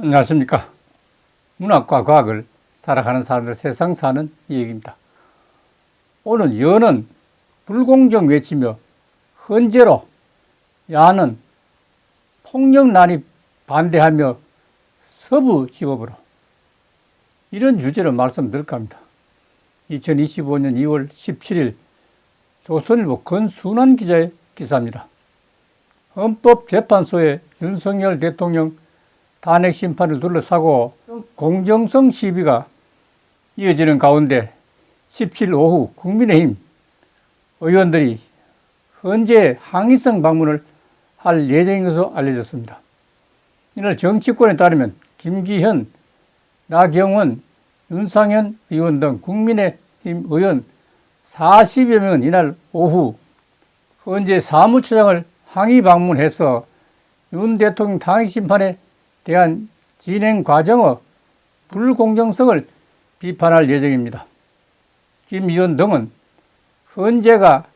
안녕하십니까. 문학과 과학을 살아가는 사람들 세상 사는 이야기입니다. 오늘 여는 불공정 외치며 헌재로 야는 폭력 난입 반대하며 서부 지법으로 이런 주제로 말씀드릴까 합니다. 2025년 2월 17일 조선일보 권순환 기자의 기사입니다. 헌법재판소에 윤석열 대통령 탄핵 심판을 둘러싸고 공정성 시비가 이어지는 가운데 17일 오후 국민의힘 의원들이 헌재 항의성 방문을 할 것으로 알려졌습니다. 이날 정치권에 따르면 김기현, 나경원, 윤상현 의원 등 국민의힘 의원 40여 명은 이날 오후 헌재 사무처장을 항의 방문해서 윤 대통령 탄핵 심판에 대한 진행 과정의 불공정성을 비판할 예정입니다. 김 의원 등은 헌재가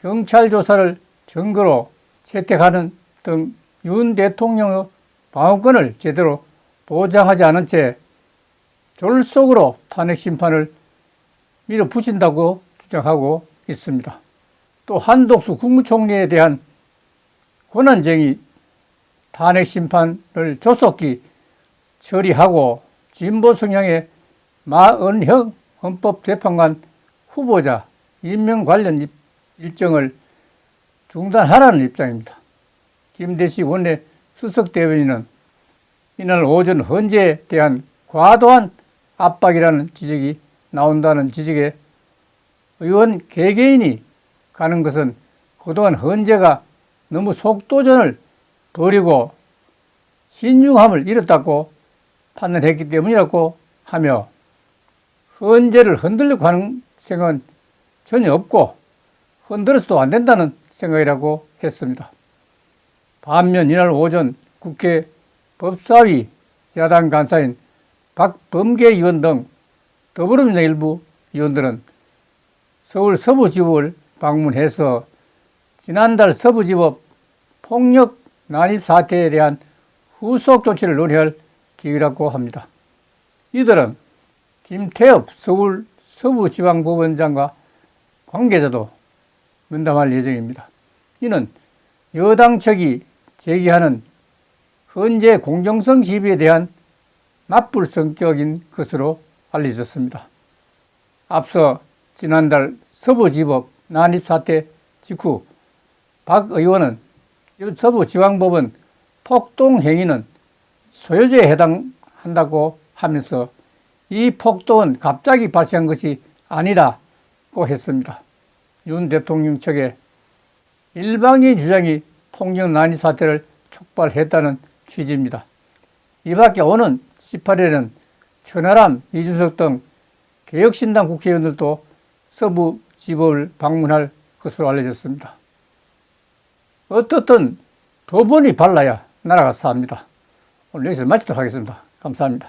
경찰 조사를 증거로 채택하는 등 윤 대통령의 방어권을 제대로 보장하지 않은 채 졸속으로 탄핵 심판을 밀어붙인다고 주장하고 있습니다. 또 한독수 국무총리에 대한 권한쟁의 탄핵 심판을 조속히 처리하고 진보 성향의 마은형 헌법재판관 후보자 임명 관련 일정을 중단하라는 입장입니다. 김대식 원내 수석 대변인은 이날 오전 헌재에 대한 과도한 압박이라는 지적이 나온다는 지적에 의원 개개인이 가는 것은 그동안 헌재가 너무 속도전을 버리고 신중함을 잃었다고 판단했기 때문이라고 하며 헌재를 흔들려고 하는 생각은 전혀 없고 흔들어서도 안 된다는 생각이라고 했습니다. 반면 이날 오전 국회 법사위 야당 간사인 박범계 의원 등 더불어민주당 일부 의원들은 서울 서부지법을 방문해서 지난달 서부지법 폭력 난입 사태에 대한 후속 조치를 논의할 기회라고 합니다. 이들은 김태엽 서울 서부지방법원장과 관계자도 면담할 예정입니다. 이는 여당 측이 제기하는 현재 공정성 시비에 대한 납불 성격인 것으로 알려졌습니다. 앞서 지난달 서부지법 난입 사태 직후 박 의원은 서부지방법원 폭동 행위는 소유죄에 해당한다고 하면서 이 폭동은 갑자기 발생한 것이 아니라고 했습니다. 윤 대통령 측의 일방적인 주장이 폭력 난입 사태를 촉발했다는 취지입니다. 이 밖에 오는 18일에는 천하람, 이준석 등 개혁신당 국회의원들도 서부 지법을 방문할 것으로 알려졌습니다. 어떻든 법원이 발라야 나라가 삽니다. 오늘 여기서 마치도록 하겠습니다. 감사합니다.